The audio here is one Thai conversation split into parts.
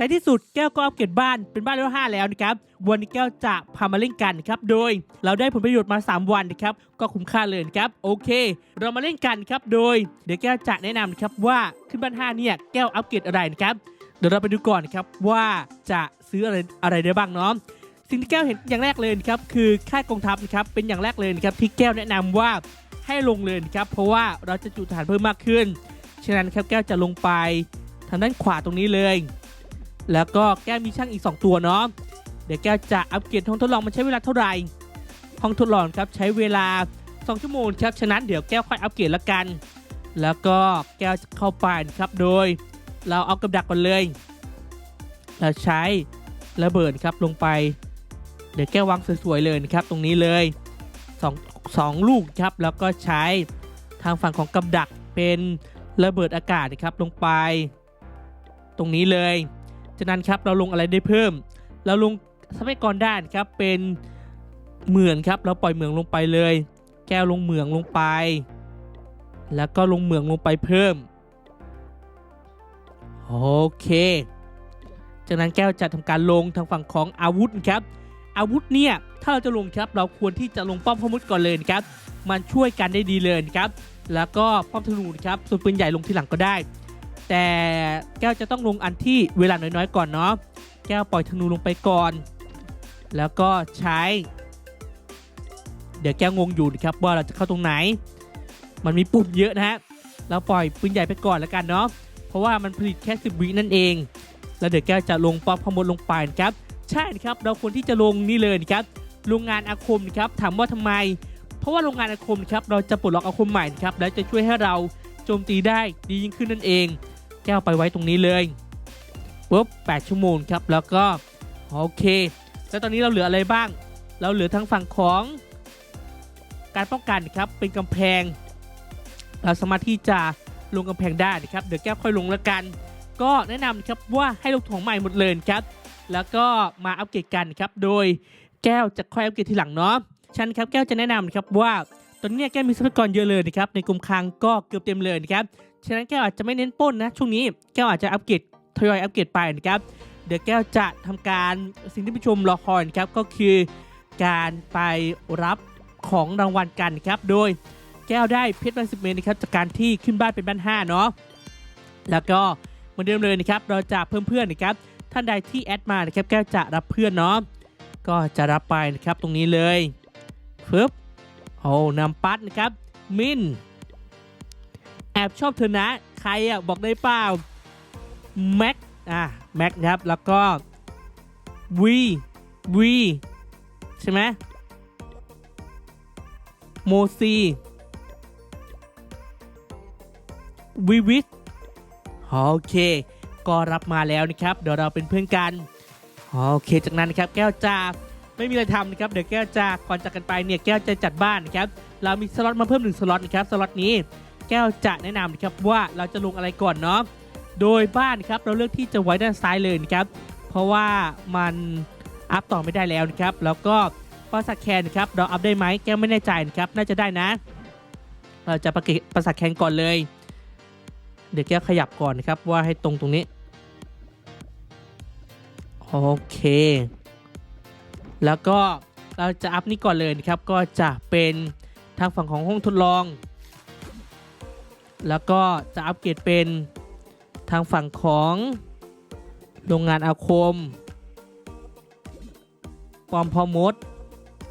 แต่ที่สุดแก้วก็อัปเกรดบ้านเป็นบ้านเลเวล5แล้วนะครับวันนี้แก้วจะพามาเล่นกันนะครับโดยเราได้ผลประโยชน์มา 3 วันนะครับก็คุ้มค่าเลยนะครับโอเค เรามาเล่นกันครับโดย เดี๋ยวแก้วจะแนะนำนะครับว่าขึ้นบ้าน5เนี่ยแก้วอัปเกรดอะไรนะครับเดี๋ยวเราไปดูก่อนนะครับว่าจะซื้ออะไรอะไรได้บ้างเนาะสิ่งที่แก้วเห็นอย่างแรกเลยนะครับคือค่ายกองทัพนะครับเป็นอย่างแรกเลยนะครับที่แก้วแนะนำว่าให้ลงเลยนะครับเพราะว่าเราจะจุฐานเพิ่มมากขึ้น ฉะนั้นครับแก้วจะลงไปทางด้านขวาตรงนี้เลย แล้วก็แก้วมีช่างอีก 2 ตัวเนาะเดี๋ยวแก้วจะอัปเกรดห้องทดลองมันใช้เวลาเท่าไหร่ห้องทดลองครับใช้เวลา 2 ชั่วโมงครับฉะนั้นเดี๋ยวแก้วค่อยอัปเกรดละกัน แล้วก็แก้วจะเข้าไปนะครับโดย เราเอากับดักก่อนเลยเราใช้ระเบิดครับลงไป เดี๋ยวแก้ววางสวยๆเลยนะครับ ตรงนี้เลยสองลูกครับแล้วก็ใช้ทางฝั่งของกับดักเป็นระเบิดอากาศนะครับลงไป ตรงนี้เลย จากนั้นครับเราลงอะไรได้เพิ่ม เราลงทรัพยากรด้านครับเป็นเหมืองครับ เราปล่อยเหมืองลงไปเลย แก้วลงเหมืองลงไป แล้วก็ลงเหมืองลงไปเพิ่มโอเค จากนั้นแก้วจะทำการลงทางฝั่งของอาวุธครับอาวุธเนี่ยถ้าเราจะลงครับเราควรที่จะลงป้อมพมุดก่อนเลยครับ มันช่วยกันได้ดีเลยครับ แล้วก็ป้อมธนูครับส่วนปืนใหญ่ลงทีหลังก็ได้ แต่แก้วจะต้องลงอันที่เวลาน้อยๆก่อนเนาะแก้วปล่อยธนูลงไปก่อน แล้วก็ใช้ เดี๋ยวแก้วงงอยู่นะครับว่าเราจะเข้าตรงไหน มันมีปุ่มเยอะนะฮะเราปล่อยปืนใหญ่ไปก่อนแล้วกันเนาะเพราะว่ามันผลิตแค่10วินั่นเอง แล้วเดี๋ยวแก้วจะลงป้อมพมุดลงไปนะครับใช่นะครับเราควรที่จะลงนี่เลยนะครับโรงงานอาคมนะครับถามว่าทำไม เพราะว่าโรงงานอาคมนะครับเราจะปลดล็อกอาคมใหม่นะครับและจะช่วยให้เราโจมตีได้ดียิ่งขึ้นนั่นเอง แก้วไปไว้ตรงนี้เลยปุ๊บ8ชั่วโมงครับ แล้วก็ โอเค แล้วตอนนี้เราเหลืออะไรบ้าง เราเหลือทางฝั่งของการป้องกันครับ เป็นกำแพง เราสามารถที่จะลงกำแพงได้นะครับ เดี๋ยวแก้วค่อยลงแล้วกัน ก็แนะนำนะครับว่าให้ลงของใหม่หมดเลยครับ แล้วก็มาอัปเกรดกันครับ โดยแก้วจะค่อยอัปเกรดทีหลังเนาะฉันครับแก้วจะแนะนำนะครับว่าตอนนี้แก้วมีทรัพยากรเยอะเลยนะครับ ในกลุ่มคลังก็เกือบเต็มเลยนะครับ ฉะนั้นแก้วอาจจะไม่เน้นป้นนะช่วงนี้แก้วอาจจะอัปเกรดทยอยอัปเกรดไปนะครับ เดี๋ยวแก้วจะทำการสิ่งที่ผู้ชมรอคอยนะครับก็คือการไปรับของรางวัลกันครับโดยแก้วได้เพชรวันสิบเมตรนะครับจากการที่ขึ้นบ้านเป็นบ้านห้าเนาะแล้วก็เหมือนเดิมเลยนะครับเราจะเพิ่มเพื่อนนะครับท่านใดที่แอดมานะครับแก้วจะรับเพื่อนเนาะก็จะรับไปนะครับตรงนี้เลยฟึบโอ้นำปัดนะครับมิน อบชอบเธอนะ ใครอะบอกได้เปล่าแม็กอะแม็กครับแล้วก็วีวีใช่ไหมโมซีวีวิทโอเค ก็รับมาแล้วนะครับ เดี๋ยวเราเป็นเพื่อนกัน โอเค จากนั้นนะครับ แก้วจะไม่มีอะไรทำนะครับ เดี๋ยวแก้วจะก่อนจากกันไปเนี่ย แก้วจะจัดบ้านนะครับ เรามีสล็อตมาเพิ่มหนึ่งสล็อตนะครับ สล็อตนี้ แก้วจะแนะนำนะครับว่าเราจะลงอะไรก่อนเนาะโดยบ้านครับเราเลือกที่จะไว้ด้านซ้ายเลยนะครับเพราะว่ามันอัพต่อไม่ได้แล้วนะครับแล้วก็ปราสาทแคนครับเราอัพได้ไหมแก้วไม่แน่ใจนะครับน่าจะได้นะ เราจะประกปราสาทแคนก่อนเลย เดี๋ยวแก้วขยับก่อนนะครับว่าให้ตรงตรงนี้โอเค แล้วก็เราจะอัพนี่ก่อนเลยนะครับก็จะเป็นทางฝั่งของห้องทดลอง แล้วก็จะอัปเกรดเป็นทางฝั่งของโรงงานอาคมปอมพอมด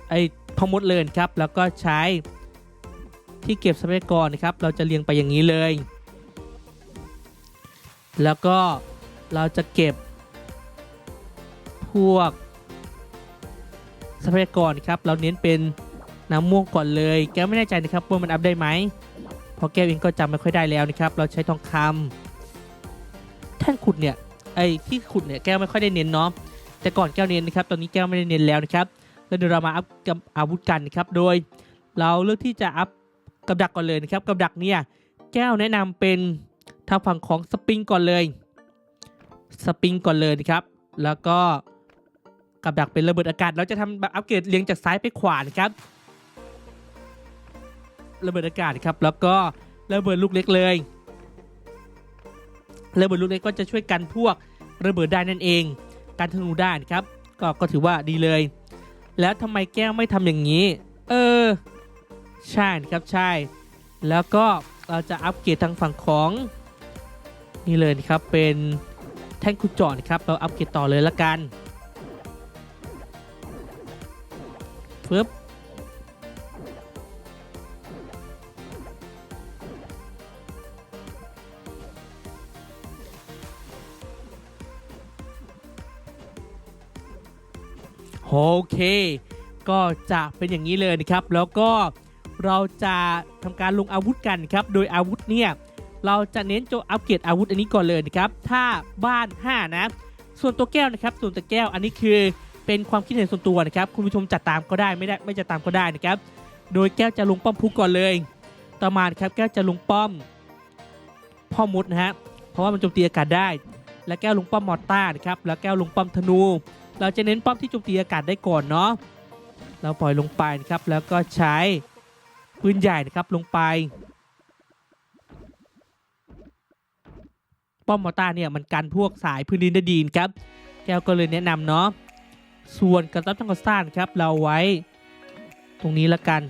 ไอพอมดเลยครับ แล้วก็ใช้ที่เก็บทรัพยากรนะครับ เราจะเรียงไปอย่างนี้เลย แล้วก็เราจะเก็บ พวกทรัพยากรครับ เราเน้นเป็นน้ำม่วงก่อนเลย แกไม่แน่ใจนะครับว่ามันอัพได้ไหม พราะแก้วเองก็จำไม่ค่อยได้แล้วนะครับ เราใช้ทองคำแท่นขุดเนี่ยไอ้ที่ขุดเนี่ยแก้วไม่ค่อยได้เน้นเนาะแต่ก่อนแก้วเน้นนะครับ ตอนนี้แก้วไม่ได้เน้นแล้วนะครับแล้วเดี๋ยวเรามาอัพกับอาวุธกันนะครับโดย เราเลือกที่จะอัพกับดักก่อนเลยนะครับกับดักเนี่ยแก้วแนะนำเป็นทางฝั่งของสปริงก่อนเลยสปริงก่อนเลยนะครับ แล้วก็กับดักเป็นระเบิดอากาศ เราจะทำแบบอัปเกรดเรียงจากซ้ายไปขวานะครับ ระเบิดอากาศครับ แล้วก็ระเบิดลูกเล็กเลยระเบิดลูกเล็กก็จะช่วยกันพวกระเบิดได้นั่นเอง การธนูได้นะครับ ก็ก็ถือว่าดีเลย แล้วทำไมแก้วไม่ทำอย่างนี้ เออ ใช่นะครับใช่ แล้วก็เราจะอัปเกรดทางฝั่งของนี่เลยครับเป็นแท่งขุดเจาะนะครับเราอัปเกรดต่อเลยละกันปึ๊บ โอเค ก็จะเป็นอย่างนี้เลยนะครับ แล้วก็เราจะทำการลงอาวุธกันครับ โดยอาวุธเนี่ยเราจะเน้นโจอัปเกรดอาวุธอันนี้ก่อนเลยนะครับ ถ้าบ้าน 5 นะ ส่วนตัวแก้วนะครับ ส่วนตัวแก้วอันนี้คือเป็นความคิดเห็นส่วนตัวนะครับ คุณผู้ชมจัดตามก็ได้ไม่ได้ไม่จะตามก็ได้นะครับ โดยแก้วจะลงป้อมพุกก่อนเลย ต่อมาครับแก้วจะลงป้อมพ่อมดนะฮะ เพราะว่ามันโจมตีอากาศได้ และแก้วลงป้อมมอร์ต้านะครับ แล้วแก้วลงป้อมธนู เราจะเน้นป้อมที่โจมตีอากาศได้ก่อนเนาะเราปล่อยลงไปนะครับแล้วก็ใช้ปืนใหญ่นะครับลงไป ป้อมมอต้าเนี่ยมันกันพวกสายพื้นดินได้ดีนครับ แก้วก็เลยแนะนำเนาะส่วนกระตับทั้งกระซ่านครับเราไว้ ตรงนี้ละกัน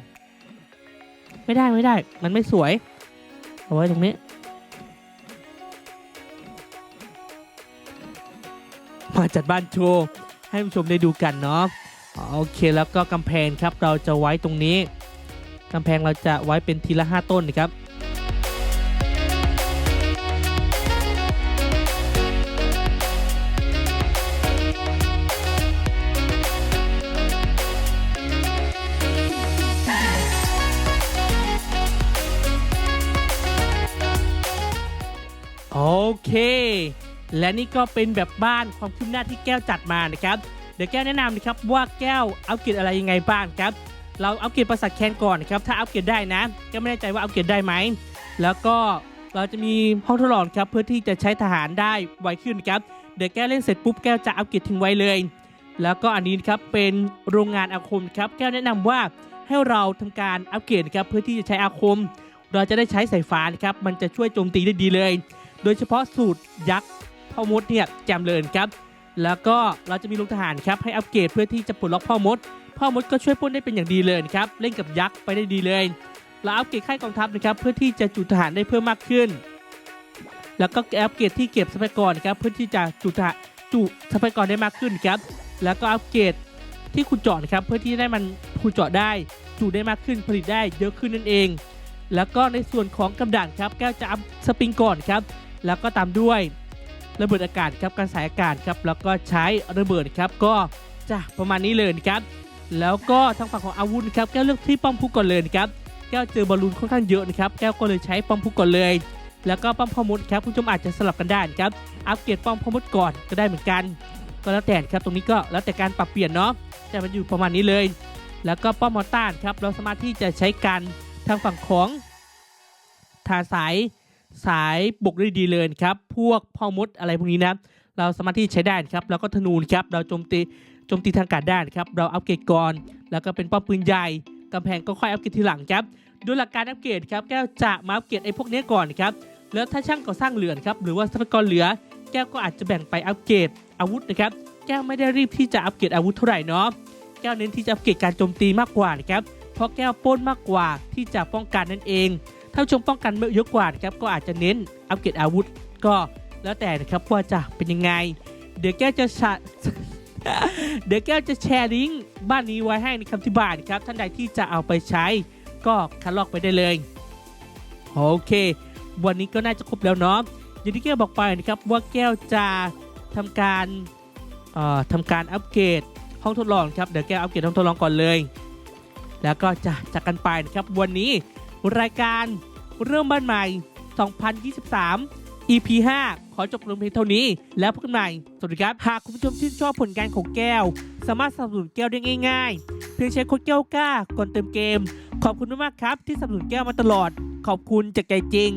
ไม่ได้ไม่ได้มันไม่สวย เอาไว้ตรงนี้มาจัดบ้านโชว์ ให้ผู้ชมได้ดูกันเนาะโอเคแล้วก็กำแพงครับเราจะไว้ตรงนี้กำแพงเราจะไว้เป็นทีละ 5 ต้นนะครับ และนี่ก็เป็นแบบบ้านความคืบหน้าที่แก้วจัดมานะครับ เดี๋ยวแก้วแนะนำนะครับว่าแก้วอัปเกรดอะไรยังไงบ้างครับ เราอัปเกรดประสาทแคนก่อนนะครับ ถ้าอัปเกรดได้นะแก็ไม่แน่ใจว่าอัปเกรดได้ไหม แล้วก็เราจะมีห้องทดลองครับเพื่อที่จะใช้ทหารได้ไวขึ้นครับ เดี๋ยวแก้วเล่นเสร็จปุ๊บแก้วจะอัปเกรดทิ้งไว้เลย แล้วก็อันนี้นครับเป็นโรงงานอาคมครับ แก้วแนะนำว่าให้เราทำการอัปเกรดครับเพื่อที่จะใช้อาคม เราจะได้ใช้สายฟ้านะครับมันจะช่วยโจมตีได้ดีเลย โดยเฉพาะสูตรยักษ์ พ่อมดเนี่ยแจมเลยครับ แล้วก็เราจะมีลงทหารครับให้อัปเกรดเพื่อที่จะปลดล็อกพ่อมด พ่อมดก็ช่วยปล้นได้เป็นอย่างดีเลยครับเล่นกับยักษ์ไปได้ดีเลยเราอัปเกรดค่ายกองทัพนะครับเพื่อที่จะจุทหารได้เพิ่มมากขึ้น แล้วก็อัปเกรดที่เก็บทรัพยากรนะครับเพื่อที่จะจุทหารจุทรัพยากรได้มากขึ้นครับ แล้วก็อัปเกรดที่ขุดเจาะนะครับเพื่อที่ได้มันขุดเจาะได้จุได้มากขึ้นผลิตได้เยอะขึ้นนั่นเอง แล้วก็ในส่วนของกำดันครับแก้วจะอัพสปริงก่อนครับ แล้วก็ตามด้วย ระเบิดอากาศครับการสายอากาศครับแล้วก็ใช้ระเบิดครับก็จะประมาณนี้เลยนะครับแล้วก็ทางฝั่งของอาวุธครับแก้วเลือกที่ป้อมพุกก่อนเลยนะครับแก้วเจอบอลลูนค่อนข้างเยอะนะครับแก้วก็เลยใช้ป้อมพุกก่อนเลย แล้วก็ป้อมพอมดครับคุณผู้ชมอาจจะสลับกันได้ครับอัปเกรดป้อมพอมดก่อนก็ได้เหมือนกัน ก็แล้วแต่ครับตรงนี้ก็แล้วแต่การปรับเปลี่ยนเนาะแต่มันอยู่ประมาณนี้เลย แล้วก็ป้อมมอต้านครับเราสามารถที่จะใช้กันทางฝั่งของทางสาย สายบุกได้ดีเลยครับ พวกพ่อมดอะไรพวกนี้นะเราสามารถที่ใช้ได้ครับ แล้วก็ธนูครับ เราโจมตีโจมตีทางกาศได้ครับ เราอัปเกรดก่อน แล้วก็เป็นป้อมปืนใหญ่กำแพงก็ค่อยอัปเกรดทีหลังครับ โดยหลักการอัปเกรดครับ แก้วจะมาอัปเกรดไอ้พวกนี้ก่อนครับ แล้วถ้าช่างก่อสร้างเหลือนครับ หรือว่าทรัพยากรเหลือ แก้วก็อาจจะแบ่งไปอัปเกรดอาวุธนะครับ แก้วไม่ได้รีบที่จะอัปเกรดอาวุธเท่าไหร่เนาะ แก้วเน้นที่จะอัปเกรดการโจมตีมากกว่านะครับ เพราะแก้วป้นมากกว่าที่จะป้องกันนั่นเอง ถ้าชมป้องกันเยอะกว่านะครับก็อาจจะเน้นอัปเกรดอาวุธก็แล้วแต่นะครับว่าจะเป็นยังไง เดี๋ยวแก้วจะชะเดี๋ยวแก้วจะแชร์ลิงก์บ้านนี้ไว้ให้ในคำที่บ้านครับท่านใดที่จะเอาไปใช้ก็คัดลอกไปได้เลยโอเค วันนี้ก็น่าจะครบแล้วเนาะอย่างที่แก้วบอกไปนะครับว่าแก้วจะทำการอ่อทำการอัปเกรดห้องทดลองครับเดี๋ยวแก้วอัปเกรดห้องทดลองก่อนเลย แล้วก็จะจากกันไปนะครับวันนี้ รายการเริ่มบ้านใหม่ 2023 EP 5 ขอจบลงเพียงเท่านี้ แล้วพบกันใหม่ สวัสดีครับ หากคุณผู้ชมชื่นชอบผลงานของแก้ว สามารถสนับสนุนแก้วได้ง่ายๆ เพียงใช้โค้ดแก้วกล้าก่อนเติมเกม ขอบคุณมากครับที่สนับสนุนแก้วมาตลอด ขอบคุณจากใจจริง